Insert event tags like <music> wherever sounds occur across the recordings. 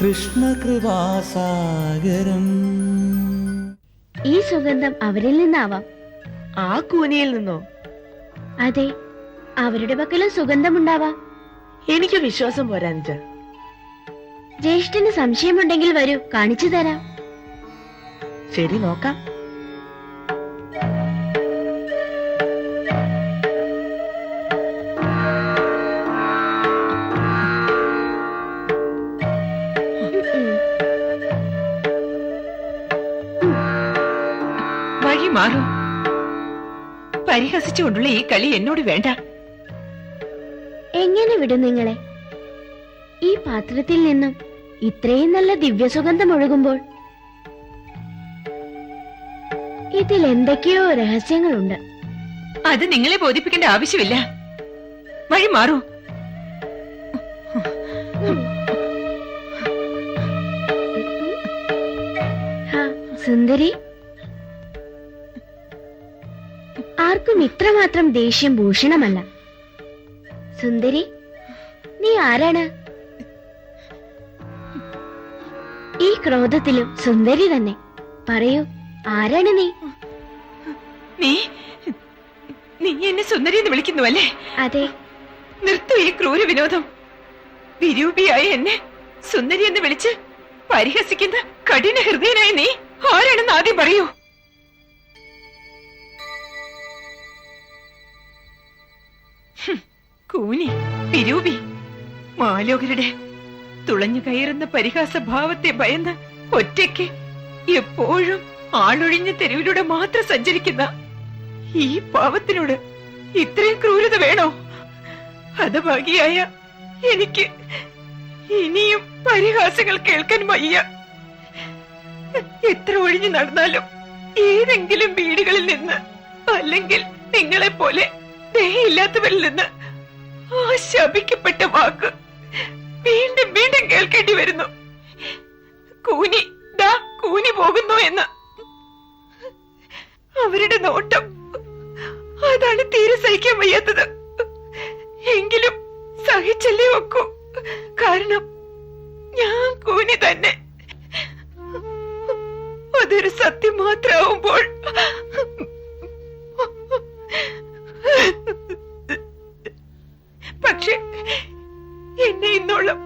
കൃഷ്ണകൃപാസാഗരം ഈ സുഗന്ധം അവരിൽ നിന്നാവാം. ആ കൂനിയിൽ നിന്നോ? അതെ അവരുടെ പക്കലും സുഗന്ധമുണ്ടാവാം. എനിക്ക് വിശ്വാസം പോരാനിച്ച ജ്യേഷ്ഠന് സംശയമുണ്ടെങ്കിൽ വരൂ കാണിച്ചു തരാം. ശരി നോക്കാം. മാറൂ. പരിഹസിച്ചുകൊണ്ടുള്ള ഈ കളി എന്നോട് വേണ്ട. എങ്ങനെ വിടും നിങ്ങളെ? ഈ പാത്രത്തിൽ നിന്നും ഇത്രയും നല്ല ദിവ്യസുഗന്ധം ഒഴുകുമ്പോൾ ഇതിൽ എന്തൊക്കെയോ രഹസ്യങ്ങളുണ്ട്. അത് നിങ്ങളെ ബോധിപ്പിക്കേണ്ട ആവശ്യമില്ല. വഴി മാറൂ. സുന്ദരി. ആർക്കും ഇത്രമാത്രം ദേഷ്യം ഭൂഷണമല്ല. സുന്ദരി നീ ആരാണ്? ഈ ക്രോധത്തിലും സുന്ദരി തന്നെ. പറയൂ ആരാണ് നീ? നീ നീ എന്നെ സുന്ദരി എന്ന് വിളിക്കുന്നു അല്ലേ? അതെ. നിർത്തു ഈ ക്രൂര വിനോദം. വിരൂപിയായ എന്നെ സുന്ദരി എന്ന് വിളിച്ച് പരിഹസിക്കുന്ന കഠിന ഹൃദയനായ നീ ആരാണെന്ന് ആദ്യം പറയൂ. കൂനി പിരൂപി മാലോകരുടെ തുളഞ്ഞു കയറുന്ന പരിഹാസ ഭാവത്തെ ഭയന്ന് ഒറ്റയ്ക്ക് എപ്പോഴും ആളൊഴിഞ്ഞ തെരുവിലൂടെ മാത്രം സഞ്ചരിക്കുന്ന ഈ പാവത്തിനോട് ഇത്രയും ക്രൂരത വേണോ? ഹതഭാഗിയായ എനിക്ക് ഇനിയും പരിഹാസങ്ങൾ കേൾക്കാൻ വയ്യ. എത്ര ഒഴിഞ്ഞു നടന്നാലും ഏതെങ്കിലും വീടുകളിൽ നിന്ന് അല്ലെങ്കിൽ നിങ്ങളെ പോലെ ദയയില്ലാത്തവരിൽ നിന്ന് ആ ശപിക്കപ്പെട്ട വാക്ക് വീണ്ടും വീണ്ടും കേൾക്കേണ്ടി വരുന്നു. കൂനി ദാ കൂനി പോകുന്നു എന്ന്. അവരുടെ നോട്ടം അതാണ് തീരെ സഹിക്കാൻ വയ്യാത്തത്. എങ്കിലും സഹിച്ചല്ലേ ഒക്കൂ. കാരണം ഞാൻ കൂനി തന്നെ. അതൊരു സത്യം മാത്രമാവുമ്പോൾ എന്നെ ഇന്നോളം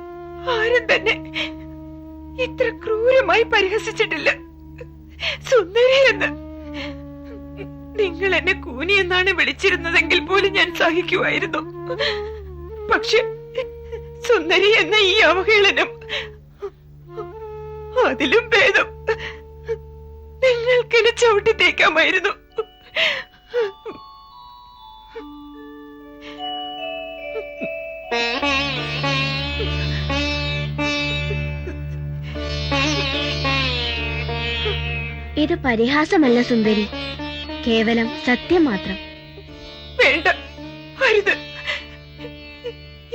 ആരും തന്നെ ഇത്ര ക്രൂരമായി പരിഹസിച്ചിട്ടില്ല. സുന്ദരി എന്ന് നിങ്ങൾ എന്നെ കൂനി എന്നാണ് വിളിച്ചിരുന്നതെങ്കിൽ പോലും ഞാൻ സഹിക്കുമായിരുന്നു പക്ഷെ സുന്ദരി എന്ന ഈ അവഹേളനം അതിലും ഭേദം നിങ്ങൾക്കെന്നെ ചവിട്ടി തേക്കാമായിരുന്നു. ഇത് പരിഹാസമല്ല സുന്ദരി. കേവലം സത്യം മാത്രം. വേണ്ട. അരുത്.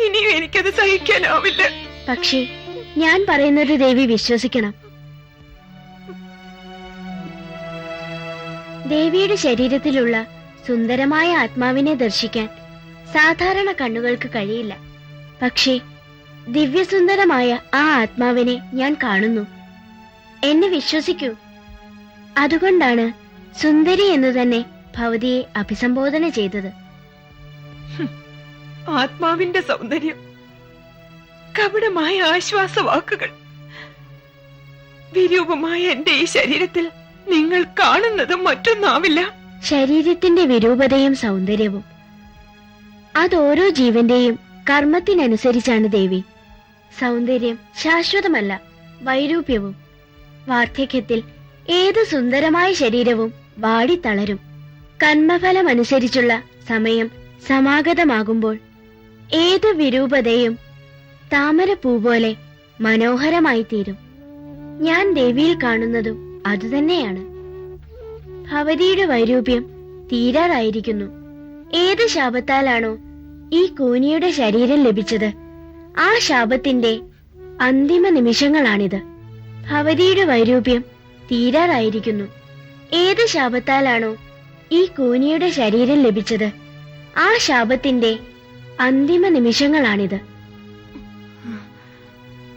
ഇനിയും എനിക്കത് സഹിക്കാനാവില്ല. പക്ഷേ ഞാൻ പറയുന്നത് ദേവി വിശ്വസിക്കണം. ദേവിയുടെ ശരീരത്തിലുള്ള സുന്ദരമായ ആത്മാവിനെ ദർശിക്കാൻ സാധാരണ കണ്ണുകൾക്ക് കഴിയില്ല. പക്ഷേ ദിവ്യസുന്ദരമായ ആ ആത്മാവിനെ ഞാൻ കാണുന്നു. എന്നെ വിശ്വസിക്കൂ. അതുകൊണ്ടാണ് സുന്ദരി എന്ന് തന്നെ ഭവതിയെ അഭിസംബോധന ചെയ്തത്. ആത്മാവിന്റെ സൗന്ദര്യം. കപടമായ ആശ്വാസ വാക്കുകൾ വിരൂപമായ എന്റെ ഈ ശരീരത്തിൽ നിങ്ങൾ കാണുന്നത് മറ്റൊന്നാവില്ല. ശരീരത്തിന്റെ വിരൂപതയും സൗന്ദര്യവും. അതോരോ ജീവന്റെയും കർമ്മത്തിനനുസരിച്ചാണ് ദേവി. സൗന്ദര്യം ശാശ്വതമല്ല വൈരൂപ്യവും. വാർദ്ധക്യത്തിൽ ഏത് സുന്ദരമായ ശരീരവും വാടിത്തളരും. കന്മഫലമനുസരിച്ചുള്ള സമയം സമാഗതമാകുമ്പോൾ ഏത് വിരൂപതയും താമരപ്പൂ പോലെ മനോഹരമായി തീരും. ഞാൻ ദേവിയിൽ കാണുന്നതും അതുതന്നെയാണ്. ഭവതിയുടെ വൈരൂപ്യം തീരാറായിരിക്കുന്നു. ഏത് ശാപത്താലാണോ ഈ കൂനിയുടെ ശരീരം ലഭിച്ചത് ആ ശാപത്തിന്റെ അന്തിമ നിമിഷങ്ങളാണിത്. ഭവതിയുടെ വൈരൂപ്യം തീരാറായിരിക്കുന്നു. ഏത് ശാപത്താലാണോ ഈ കൂനിയുടെ ശരീരം ലഭിച്ചത്? ആ ശാപത്തിന്റെ അന്തിമ നിമിഷങ്ങളാണിത്.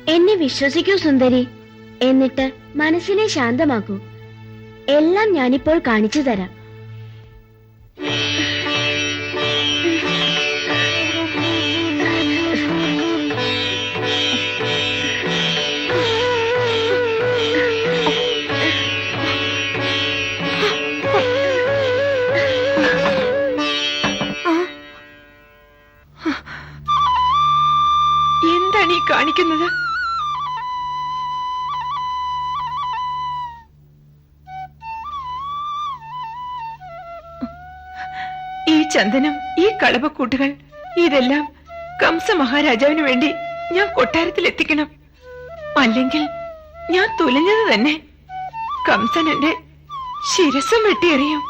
എന്നെ വിശ്വസിക്കൂ സുന്ദരി. എന്നിട്ട് മനസ്സിനെ ശാന്തമാക്കൂ. എല്ലാം ഞാനിപ്പോൾ കാണിച്ചു തരാം. കാണിക്കുന്നത്? ഈ ചന്ദനം ഈ കളവക്കൂട്ടുകൾ ഇതെല്ലാം കംസ മഹാരാജാവിന് വേണ്ടി ഞാൻ കൊട്ടാരത്തിൽ എത്തിക്കണം അല്ലെങ്കിൽ ഞാൻ തുലഞ്ഞത് തന്നെ കംസൻ എന്റെ ശിരസം വെട്ടിയെറിയും.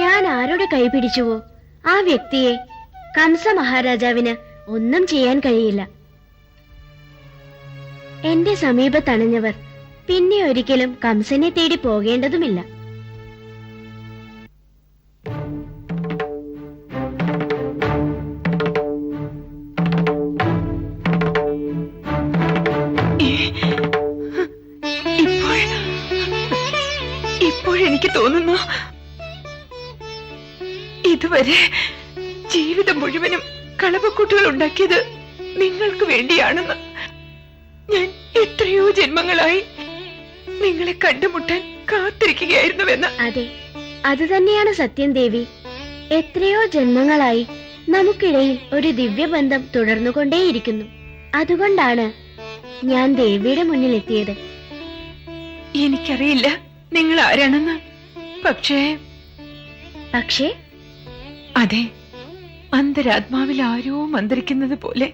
ഞാൻ ആരുടെ കൈ പിടിച്ചുവോ ആ വ്യക്തിയെ കംസ മഹാരാജാവിന് ഒന്നും ചെയ്യാൻ കഴിയില്ല. എന്റെ സമീപത്തണഞ്ഞവർ പിന്നെ ഒരിക്കലും കംസനെ തേടി പോകേണ്ടതുമില്ല. ഇപ്പോഴെനിക്ക് തോന്നുന്നു ഇതുവരെ ജീവിതം മുഴുവനും കളവക്കൂട്ടുകൾ ഉണ്ടാക്കിയത് നിങ്ങൾക്ക് വേണ്ടിയാണെന്ന്. എത്രയോ ജന്മങ്ങളായി നിങ്ങളെ കണ്ടുമുട്ടാൻ കാത്തിരിക്കുകയായിരുന്നുവെന്ന്. അതെ അത് തന്നെയാണ് സത്യം ദേവി. എത്രയോ ജന്മങ്ങളായി നമുക്കിടയിൽ ഒരു ദിവ്യബന്ധം തുടർന്നുകൊണ്ടേയിരിക്കുന്നു. അതുകൊണ്ടാണ് ഞാൻ ദേവിയുടെ മുന്നിൽ എത്തിയത് എനിക്കറിയില്ല നിങ്ങൾ ആരാണെന്ന്. പക്ഷേ പക്ഷേ? അതെ അന്തരാത്മാവിൽ ആരോ മന്ത്രിക്കുന്നത് പോലെ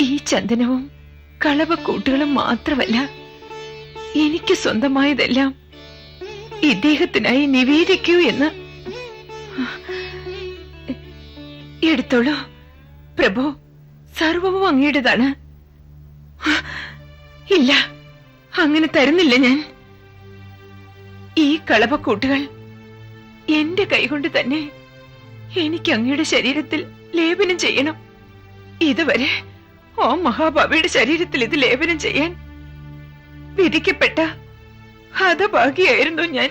ഈ ചന്ദനവും കളവക്കൂട്ടുകളും മാത്രമല്ല എനിക്ക് സ്വന്തമായതെല്ലാം ഇദ്ദേഹത്തിനായി നിവേദിക്കൂ എന്ന്. എടുത്തോളൂ. പ്രഭു സർവവും അങ്ങയുടേതാണ്. ഇല്ല അങ്ങനെ തരുന്നില്ല ഞാൻ. ഈ കളവക്കൂട്ടുകൾ എന്റെ കൈകൊണ്ട് തന്നെ എനിക്ക് അങ്ങയുടെ ശരീരത്തിൽ ലേപനം ചെയ്യണം. ഇതുവരെ ഓ മഹാബാബയുടെ ശരീരത്തിൽ ഇത് ലേപനം ചെയ്യാൻ വിധിക്കപ്പെട്ട ഹതഭാഗിയായിരുന്നു ഞാൻ.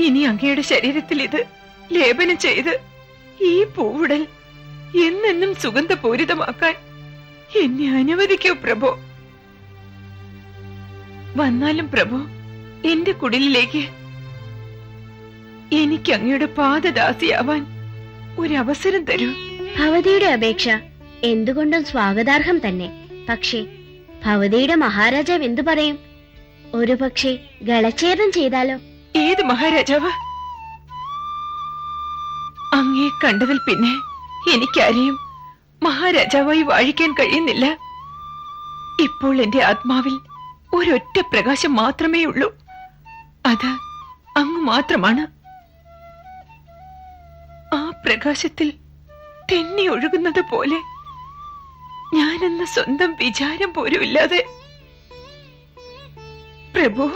ഇനി അങ്ങയുടെ ശരീരത്തിൽ ഇത് ലേപനം ചെയ്ത് ഈ പൂവുടൽ എന്നെന്നും സുഗന്ധപൂരിതമാക്കാൻ എന്നെ അനുവദിക്കൂ പ്രഭു. വന്നാലും പ്രഭു എന്റെ കുടിലിലേക്ക് എനിക്ക് അങ്ങയുടെ പാദദാസിയാവാൻ ഒരവസരം തരൂ. ഭവതിയുടെ അപേക്ഷ. എന്തുകൊണ്ടും സ്വാഗതാർഹം തന്നെ. പക്ഷേ ഭവതിയുടെ മഹാരാജാവ് എന്തു പറയും? ഒരു പക്ഷേ ഗളച്ഛേദം ചെയ്താലോ? ഏത് മഹാരാജാവ്? അങ്ങേ കണ്ടതിൽ പിന്നെ എനിക്കാരെയും മഹാരാജാവായി വാഴിക്കാൻ കഴിയുന്നില്ല. ഇപ്പോൾ എന്റെ ആത്മാവിൽ ഒരൊറ്റ പ്രകാശം മാത്രമേ ഉള്ളൂ. അത് അങ്ങ് മാത്രമാണ്. ആ പ്രകാശത്തിൽ തെന്നി ഒഴുകുന്നത് പോലെ ഞാനെന്ന സ്വന്തം വിചാരം പോലും ഇല്ലാതെ പ്രഭു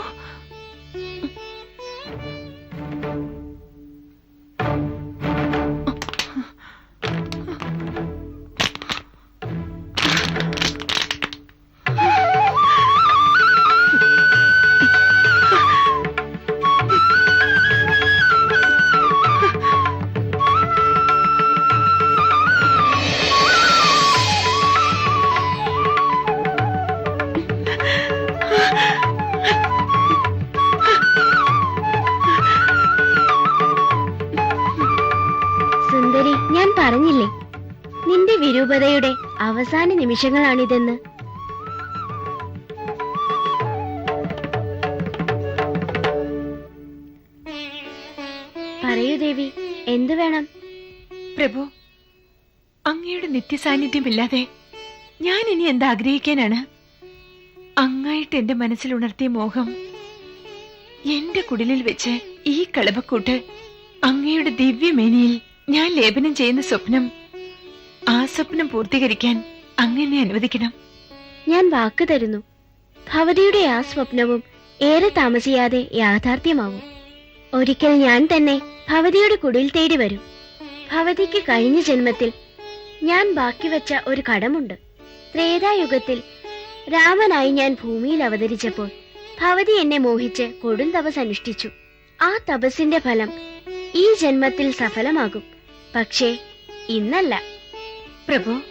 നിമിഷങ്ങളാണിതെന്ന്. പറയൂ ദേവി എന്തു വേണം? പ്രഭു അങ്ങയുടെ നിത്യസാന്നിധ്യമില്ലാതെ ഞാൻ ഇനി എന്താഗ്രഹിക്കാനാണ്? അങ്ങായിട്ട് എന്റെ മനസ്സിൽ ഉണർത്തിയ മോഹം എന്റെ കുടിലിൽ വെച്ച് ഈ കളവക്കൂട്ട് അങ്ങയുടെ ദിവ്യമേനിയിൽ ഞാൻ ലേപനം ചെയ്യുന്ന സ്വപ്നം ആ സ്വപ്നം പൂർത്തീകരിക്കാൻ അങ്ങനെ അനുവദിക്കണം. ഞാൻ വാക്ക് തരുന്നു. ഭവതിയുടെ ആ സ്വപ്നവും ഏറെ താമസിയാതെ യാഥാർത്ഥ്യമാവും. ഒരിക്കൽ ഞാൻ തന്നെ ഭവതിയുടെ കുടിൽ തേടി വരും. ഭവതിക്ക് കഴിഞ്ഞ ജന്മത്തിൽ ഞാൻ ബാക്കി വെച്ച ഒരു കടമുണ്ട്. ത്രേതായുഗത്തിൽ രാമനായി ഞാൻ ഭൂമിയിൽ അവതരിച്ചപ്പോൾ ഭവതി എന്നെ മോഹിച്ച് കൊടും തപസ് അനുഷ്ഠിച്ചു. ആ തപസ്സിന്റെ ഫലം ഈ ജന്മത്തിൽ സഫലമാകും. പക്ഷേ ഇന്നല്ല. പ്രഭു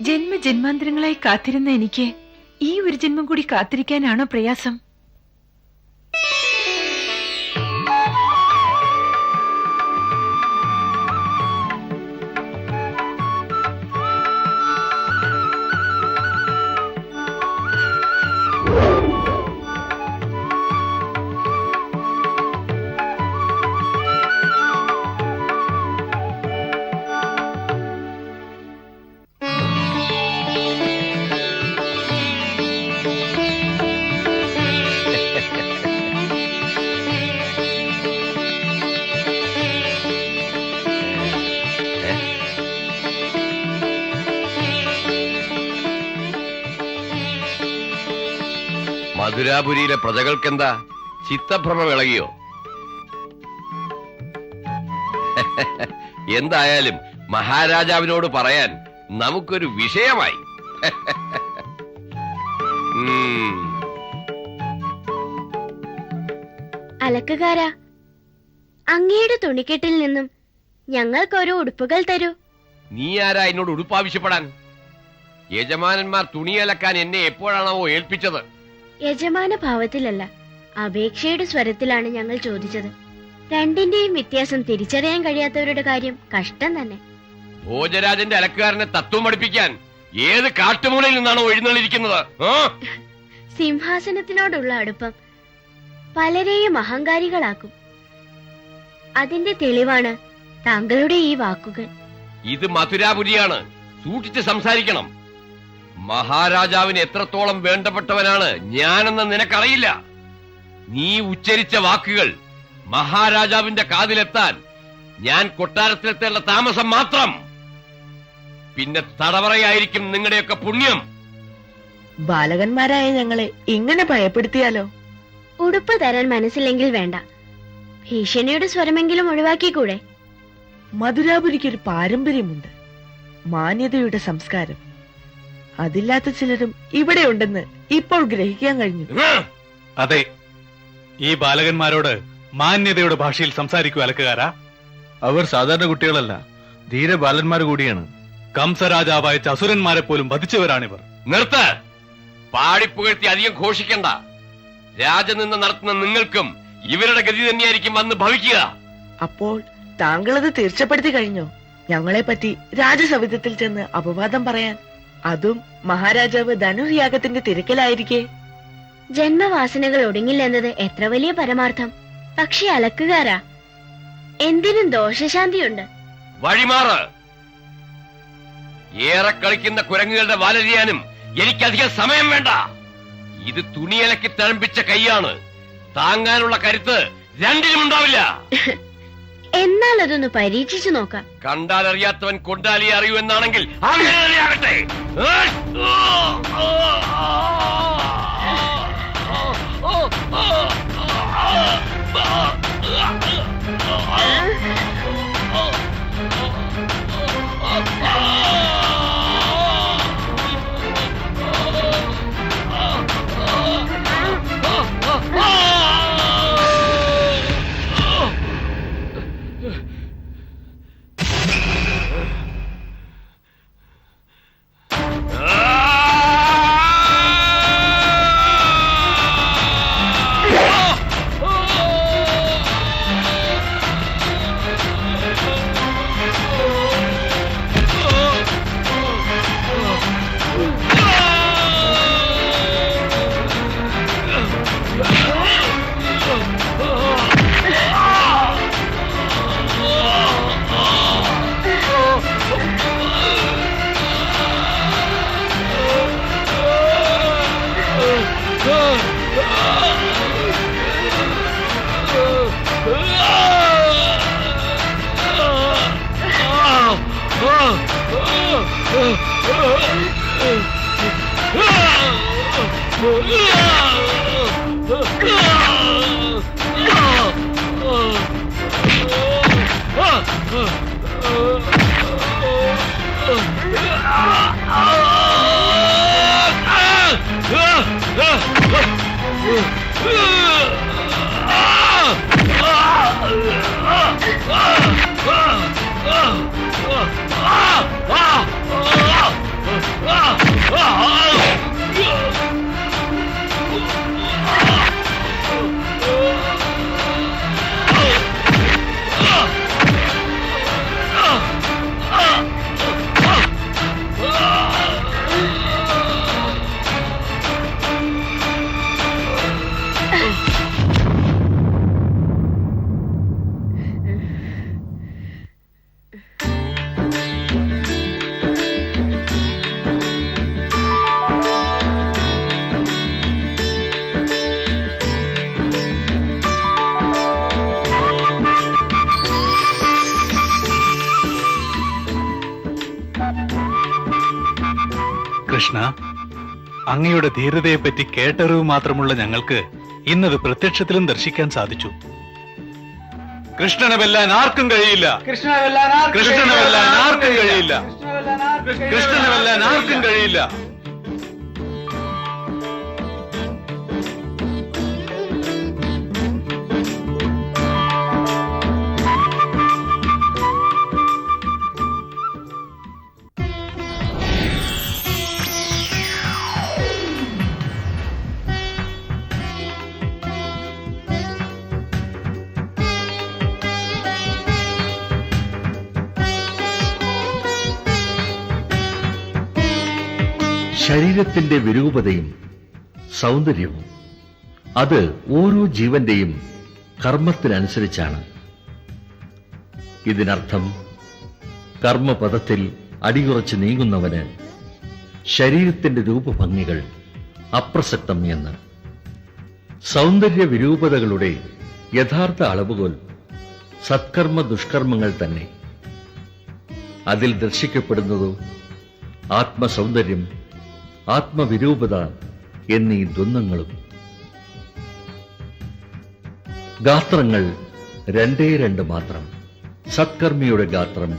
ജന്മ ജന്മാന്തരങ്ങളായി കാത്തിരുന്ന എനിക്ക് ഈ ഒരു ജന്മം കൂടി കാത്തിരിക്കാനാണോ പ്രയാസം? മധുരാപുരിയിലെ പ്രജകൾക്കെന്താ? ചിത്തഭ്രമം ഇളകിയോ? <laughs> എന്തായാലും മഹാരാജാവിനോട് പറയാൻ നമുക്കൊരു വിഷയമായി. <laughs> അലക്കുകാരാ അങ്ങയുടെ തുണിക്കെട്ടിൽ നിന്നും ഞങ്ങൾക്കൊരു ഉടുപ്പുകൾ തരൂ. നീ ആരാ എന്നോട് ഉടുപ്പാവശ്യപ്പെടാൻ യജമാനന്മാർ തുണിയലക്കാൻ എന്നെ എപ്പോഴാണോ ഏൽപ്പിച്ചത്? യജമാന ഭാവത്തിലല്ല അപേക്ഷയുടെ സ്വരത്തിലാണ് ഞങ്ങൾ ചോദിച്ചത്. രണ്ടിന്റെയും വ്യത്യാസം തിരിച്ചറിയാൻ കഴിയാത്തവരുടെ കാര്യം കഷ്ടം തന്നെ. ഭോജരാജന്റെ അലക്കുകാരനെ തത്വം പഠിപ്പിക്കാൻ ഏത് കാട്ടുമൂലയിൽ നിന്നാണോ എഴുന്നള്ളിരിക്കുന്നത്? സിംഹാസനത്തിനോടുള്ള അടുപ്പം പലരെയും അഹങ്കാരികളാക്കും. അതിന്റെ തെളിവാണ് താങ്കളുടെ ഈ വാക്കുകൾ. ഇത് മധുരാപുരിയാണ്. സൂക്ഷിച്ച് സംസാരിക്കണം. മഹാരാജാവിന് എത്രത്തോളം വേണ്ടപ്പെട്ടവനാണ് ഞാനെന്ന് നിനക്കറിയില്ല. നീ ഉച്ചരിച്ച വാക്കുകൾ മഹാരാജാവിന്റെ കാതിലെത്താൻ ഞാൻ കൊട്ടാരത്തിലെത്തേണ്ട താമസം മാത്രം. പിന്നെ തടവറയായിരിക്കും നിങ്ങളുടെയൊക്കെ പുണ്യം. ബാലകന്മാരായ ഞങ്ങളെ ഇങ്ങനെ ഭയപ്പെടുത്തിയാലോ? ഉടുപ്പ് തരാൻ മനസ്സില്ലെങ്കിൽ വേണ്ട. ഭീഷണിയുടെ സ്വരമെങ്കിലും ഒഴിവാക്കിക്കൂടെ? മധുരാപുരിക്ക് ഒരു പാരമ്പര്യമുണ്ട്. മാന്യതയുടെ സംസ്കാരം. അതില്ലാത്ത ചിലരും ഇവിടെ ഉണ്ടെന്ന് ഇപ്പോൾ ഗ്രഹിക്കാൻ കഴിഞ്ഞു. അതെ. ഈ ബാലകന്മാരോട് മാന്യതയുടെ ഭാഷയിൽ സംസാരിക്കൂ അലക്കുകാരാ. അവർ സാധാരണ കുട്ടികളല്ല. ധീര ബാലന്മാർ കൂടിയാണ്. കംസരാജാവായ ചസുരന്മാരെ അസുരന്മാരെ പോലും വധിച്ചവരാണിവർ. നിർത്ത്. പാടിപ്പുകഴ്ത്തി അധികം ഘോഷിക്കണ്ട. രാജനിന്ന് നടത്തുന്ന നിങ്ങൾക്കും ഇവരുടെ ഗതി തന്നെയായിരിക്കും വന്ന് ഭവിക്കുക. അപ്പോൾ താങ്കൾ താങ്കളത് തീർച്ചപ്പെടുത്തി കഴിഞ്ഞോ? ഞങ്ങളെ പറ്റി രാജസവിധത്തിൽ ചെന്ന് അപവാദം പറയാൻ. അതും മഹാരാജാവ് ധനുർയാഗത്തിന്റെ തിരക്കിലായിരിക്കെ. ജന്മവാസനകൾ ഒടുങ്ങില്ലെന്നത് എത്ര വലിയ പരമാർത്ഥം. പക്ഷെ അലക്കുകാരാ. എന്തിനും ദോഷശാന്തിയുണ്ട്. വഴിമാറ്. ഏറെ കളിക്കുന്ന കുരങ്ങുകളുടെ വാലരിയാനും എനിക്കധികം സമയം വേണ്ട. ഇത് തുണിയലക്കി തഴമ്പിച്ച കൈയാണ്. താങ്ങാനുള്ള കരുത്ത് രണ്ടിനും ഉണ്ടാവില്ല <laughs> എന്നാൽ അതൊന്ന് പരീക്ഷിച്ചു നോക്കാം. കണ്ടാൽ അറിയാത്തവൻ കൊണ്ടാലി അറിയൂ എന്നാണെങ്കിൽ ആകട്ടെ കൃഷ്ണ അങ്ങയുടെ ധീരതയെപ്പറ്റി കേട്ടറിവ് മാത്രമുള്ള ഞങ്ങൾക്ക് ഇന്നത് പ്രത്യക്ഷത്തിലും ദർശിക്കാൻ സാധിച്ചു. കൃഷ്ണനെ വെല്ലാൻ ആർക്കും കഴിയില്ല. കൃഷ്ണനെ വെല്ലാൻ ആർക്കും കഴിയില്ല. കൃഷ്ണനെ വെല്ലാൻ ആർക്കും കഴിയില്ല. ശരീരത്തിന്റെ വിരൂപതയും സൗന്ദര്യവും അത് ഓരോ ജീവന്റെയും കർമ്മത്തിനനുസരിച്ചാണ്. ഇതിനർത്ഥം കർമ്മപഥത്തിൽ അടിയുറച്ച് നീങ്ങുന്നവന് ശരീരത്തിന്റെ രൂപഭംഗികൾ അപ്രസക്തം എന്ന്. സൗന്ദര്യ വിരൂപതകളുടെ യഥാർത്ഥ അളവുകോൽ സത്കർമ്മ ദുഷ്കർമ്മങ്ങൾ തന്നെ. അതിൽ ദർശിക്കപ്പെടുന്നതോ ആത്മസൗന്ദര്യം ആത്മവിരൂപത എന്നീ ദ്വന്ദ്ങ്ങളും ഗാത്രങ്ങൾ രണ്ടേ രണ്ട് മാത്രം. സത്കർമ്മിയുടെ ഗാത്രം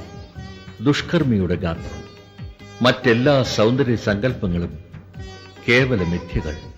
ദുഷ്കർമ്മിയുടെ ഗാത്രം. മറ്റെല്ലാ സൗന്ദര്യ സങ്കല്പങ്ങളും കേവല മിഥ്യകൾ.